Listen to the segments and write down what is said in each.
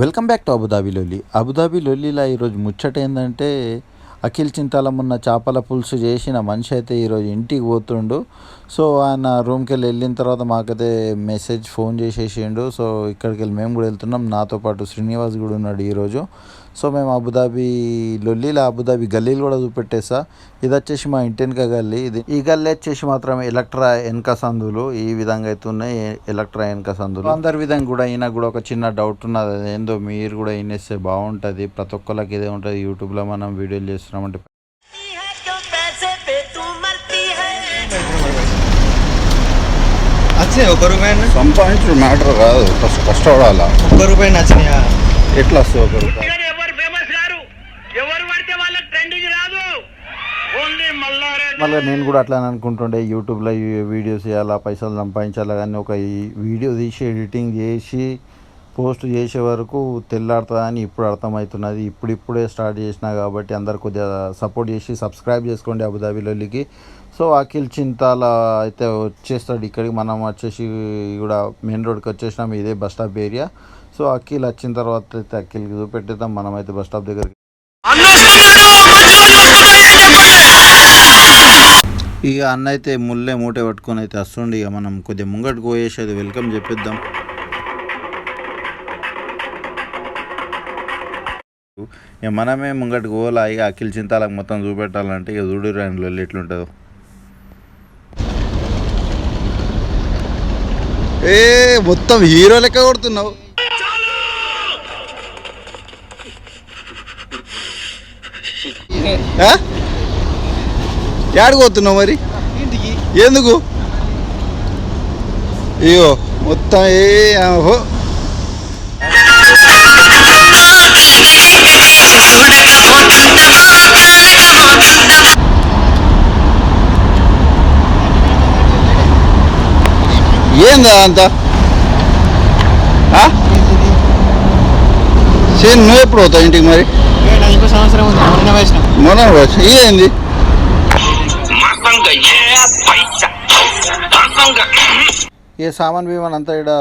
Welcome back to Abu Dhabi Lolli Abu Dhabi లొల్లిలా ఈరోజు ముచ్చట ఏంటంటే అఖిల్ చింతాలం ఉన్న చేపల పులుసు చేసిన మనిషి అయితే ఈరోజు ఇంటికి పోతుండు. సో ఆయన రూమ్కి వెళ్ళి వెళ్ళిన తర్వాత మాకైతే మెసేజ్ ఫోన్ చేసేసిండు. సో ఇక్కడికి వెళ్ళి మేము కూడా వెళ్తున్నాం. నాతో పాటు శ్రీనివాస్ కూడా ఉన్నాడు ఈరోజు. సో మేము అబుదాబీ లొల్లిలా అబుదాబి గల్లీలు కూడా చూపెట్టేసా. ఇది వచ్చేసి మా ఇంటి వెనక గల్లీ. ఇది ఈ గల్లీ వచ్చేసి మాత్రం ఎలక్ట్రా వెనక సందులు. ఈ విధంగా అయితే ఉన్నాయి ఎలక్ట్రా వెనక సందులు. అందరి విధంగా కూడా ఈయన కూడా ఒక చిన్న డౌట్ ఉన్నది. ఏందో మీరు కూడా ఈయనేస్తే బాగుంటుంది. ప్రతి ఒక్కరికి ఇదే ఉంటుంది. యూట్యూబ్లో మనం వీడియోలు చేస్తున్నామంటే వచ్చినాయి ఒక రూపాయి సంపాదించడం మ్యాటర్ కాదు. ఫస్ట్ కష్టపడాలా ఒక్క రూపాయి నచ్చినాయా? ఎట్లా వస్తుంది ఒక రూపాయి? మళ్ళీ నేను కూడా అట్లా అనుకుంటుండే యూట్యూబ్లో వీడియోస్ చేయాలా పైసలు సంపాదించాలా కానీ ఒక వీడియో తీసి ఎడిటింగ్ చేసి పోస్ట్ చేసే వరకు తెల్లాడుతుందా అని ఇప్పుడు అర్థమవుతున్నది. ఇప్పుడిప్పుడే స్టార్ట్ చేసినా కాబట్టి అందరు కొద్దిగా సపోర్ట్ చేసి సబ్స్క్రైబ్ చేసుకోండి అబుదాబీలోకి సో అఖిల్ చింతాల అయితే వచ్చేస్తాడు ఇక్కడికి. మనం వచ్చేసి కూడా మెయిన్ రోడ్కి వచ్చేసినాం ఇదే bus stop area. So Akhil వచ్చిన తర్వాత అయితే అఖిల్కి చూపెట్టేద్దాం. మనమైతే బస్ స్టాప్ దగ్గరికి ఇక అన్న అయితే ముల్లే మూట పట్టుకొని అయితే వస్తుండే. ఇక మనం కొద్దిగా ముంగటికి పోయేసి అది వెల్కమ్ చెప్పిద్దాం. ఇక మనమే ముంగటికి పోలా ఇక అఖిల్ చింతాలకు మొత్తం చూపెట్టాలంటే ఇక చూడు రాని లొల్లి ఎట్లుంటుందో ఏ మొత్తం హీరో లెక్క కొడుతున్నావు? యాడికి పోతున్నావు మరి? ఎందుకు? అయ్యో మొత్తం ఏ ఓహో ఏందా అంత? సేమ్ నువ్వు ఎప్పుడు పోతావు ఇంటికి మరి? ఇంకో సంవత్సరం మొన్న వేసిన మొన్న వచ్చి ఇదేంది ఇక సామాన్ భీమన్ అంతా ఇక్కడ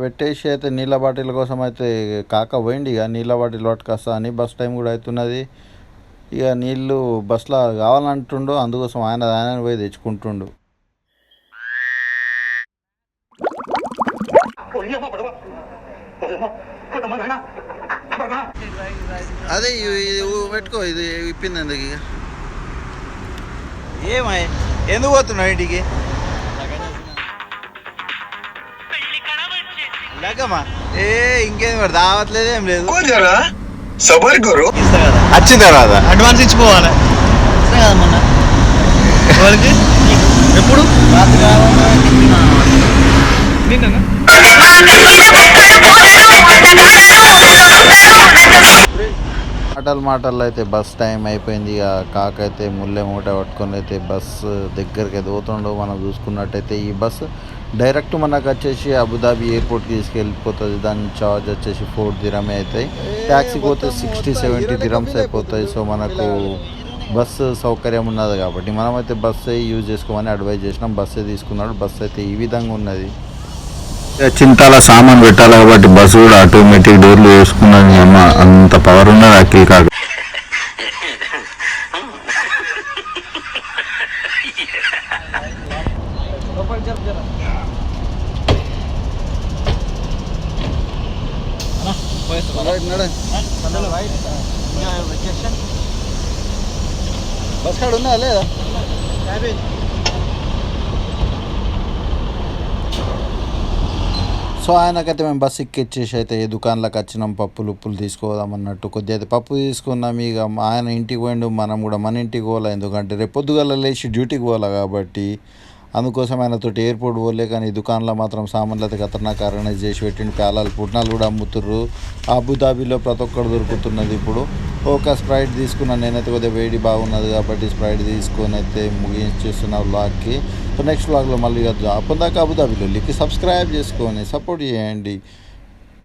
పెట్టేసి అయితే నీళ్ళ బాటిల్ కోసం అయితే కాక పోయింది ఇక నీళ్ళ బాటిల్ పట్టుకొస్తా అని బస్ టైం కూడా అవుతున్నది ఇక నీళ్ళు బస్లో కావాలంటుండు. అందుకోసం ఆయన ఆయన పోయి తెచ్చుకుంటుండు. అదే పెట్టుకో. ఇది ఇప్పింది ఎందుకు ఇక ఏమై? ఎందుకు పోతున్నావు ఇంటికి? ఏ ఇంకేం మరి ఏం లేదు. సబర్ వచ్చిన తర్వాత అడ్వాన్స్ ఇచ్చిపోవాలి. కదా మొన్న. ఎప్పుడు? నిన్న మాటలు మాటలు అయితే బస్ టైం అయిపోయింది ఇక కాక అయితే ముల్లె మూట పట్టుకొని అయితే బస్ దగ్గరికి అయితే పోతుండో. మనం చూసుకున్నట్టయితే ఈ బస్ డైరెక్ట్ మనకు వచ్చేసి అబుదాబి ఎయిర్పోర్ట్కి తీసుకెళ్ళిపోతుంది. దాని చార్జ్ వచ్చేసి ఫోర్ దిరమే అవుతాయి ట్యాక్సీకి పోతే సిక్స్టీ సెవెంటీ దిరమ్స్ అయిపోతాయి సో మనకు బస్సు సౌకర్యం ఉన్నది కాబట్టి మనమైతే బస్సే యూజ్ చేసుకోమని అడ్వైజ్ చేసినాం. బస్సే తీసుకున్నాడు. బస్సు అయితే ఈ విధంగా ఉన్నది. చింతాల సామాన్ పెట్టాలి కాబట్టి బస్సు కూడా ఆటోమేటిక్ డోర్లు వేసుకున్నాను అమ్మ అంత పవర్ ఉన్నది అఖిల్ కాక బస్ కాడ ఉందా లేదా? సో ఆయనకైతే మేము బస్ ఎక్కిచ్చేసి అయితే ఏ దుకాణంలోకి వచ్చినాం. పప్పులు ఉప్పులు తీసుకోదాం అన్నట్టు. కొద్దిగా అయితే పప్పు తీసుకున్నాం. ఇక ఆయన ఇంటికి పోయిండు. మనం కూడా మన ఇంటికి పోలే ఎందుకంటే రేపు పొద్దుగల లేచి డ్యూటీకి పోలే కాబట్టి అందుకోసం తోటి ఎయిర్పోర్ట్ పోలే కానీ ఈ దుకాణంలో మాత్రం సామాన్లు అయితే ఖతర్నాక్ ఆర్గనైజ్ చేసి పెట్టిండు. పేలాలు పుట్నాలు కూడా అమ్ముతుర్రు. అబుదాబీలో ప్రతి ఒక్కరు దొరుకుతున్నది ఇప్పుడు. ఒక స్ప్రైట్ తీసుకున్నాను నేనైతే కొద్దిగా వేడి బాగున్నది కాబట్టి స్ప్రైట్ తీసుకొని అయితే ముగించేస్తున్న వ్లాగ్కి. సో నెక్స్ట్ వ్లాగ్లో మళ్ళీ కలుద్దాం. అప్పటిదాకా అబుదాబీలో లిక్కి సబ్స్క్రైబ్ చేసుకొని సపోర్ట్ చేయండి.